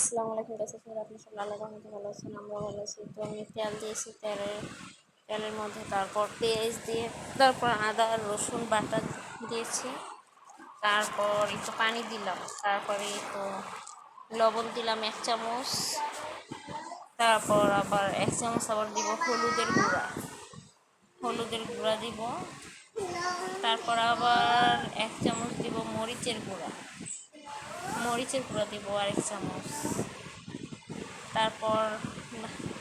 আসসালামু আলাইকুম কাছে আপনি সব আল্লাহ রহমতে ভালো আছেন আমরা ভালো আছি। তো আমি তেল দিয়েছি, তেলের তেলের মধ্যে তারপর পেঁয়াজ দিয়ে, তারপর আদা, রসুন, বাটা দিয়েছি। তারপর একটু পানি দিলাম, তারপরে একটু লবণ দিলাম এক চামচ। তারপর আবার এক চামচ আবার দিব হলুদের গুঁড়া। হলুদের গুঁড়া দিব। তারপর আবার এক চামচ দিব মরিচের গুঁড়া। মরিচের গুঁড়া দিব আরেক চামচ। তারপর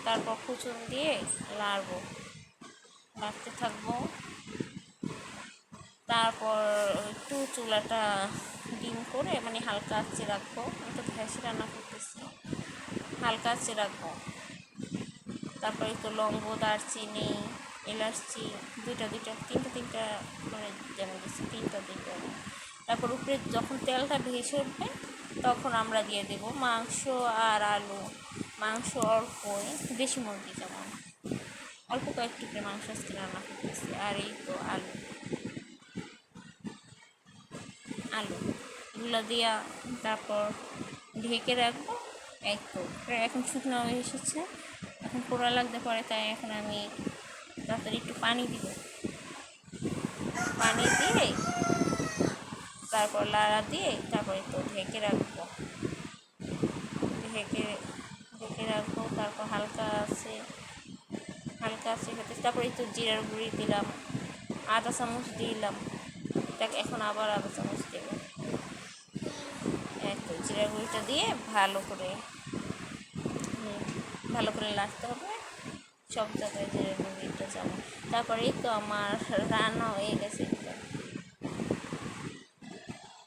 তারপর কুচুন দিয়ে লাড়বো। লাড়তে থাকব। তারপর একটু চুলাটা ডিম করে মানে হালকা আঁচে রাখব। আমি তো ভ্যাসে রান্না করতেছি। হালকা আঁচে রাখব। তারপরে তো লঙ্গ দারচিনি, এলাচি, দুইটা দুইটা, তিনটা তিনটা মানে যেন দিচ্ছি তিনটা তিনটা। তারপর উপরে যখন তেলটা ভেসে উঠবে তখন আমরা দিয়ে দেব মাংস আর আলু, মাংস অল্প, দেশি মুরগি যেমন। অল্প কয়েক টুকরে মাংস আজকে রান্না করতেছি, আর এই তো আলু। আলু, এগুলো দিয়া তারপর ঢেকে রাখব, এই তো। এখন শুকনো হয়ে এসেছে। এখন পোড়া লাগতে পারে, তাই এখন আমি তাড়াতাড়ি একটু পানি দিব। পানি দিয়ে তারপর লাড়া দিয়ে তারপরে তো ঢেকে রাখব। ঢেকে ঢেকে রাখব, তারপর হালকা আছে হালকা আছে হতে, তারপরে একটু জিরার গুঁড়ি দিলাম আধা চামচ দিলাম দেখ এখন আবার আধা চামচ দেব। তো জিরার গুঁড়িটা দিয়ে ভালো করে ভালো করে লাগতে হবে, সব জায়গায় জিরার গুঁড়িটা যাব তারপরে তো আমার রান্না হয়ে গেছে।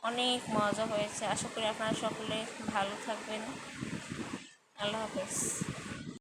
অনেক মজা হয়েছে। আশা করি আপনারা সকলে ভালো থাকবেন। আল্লাহ হাফেজ।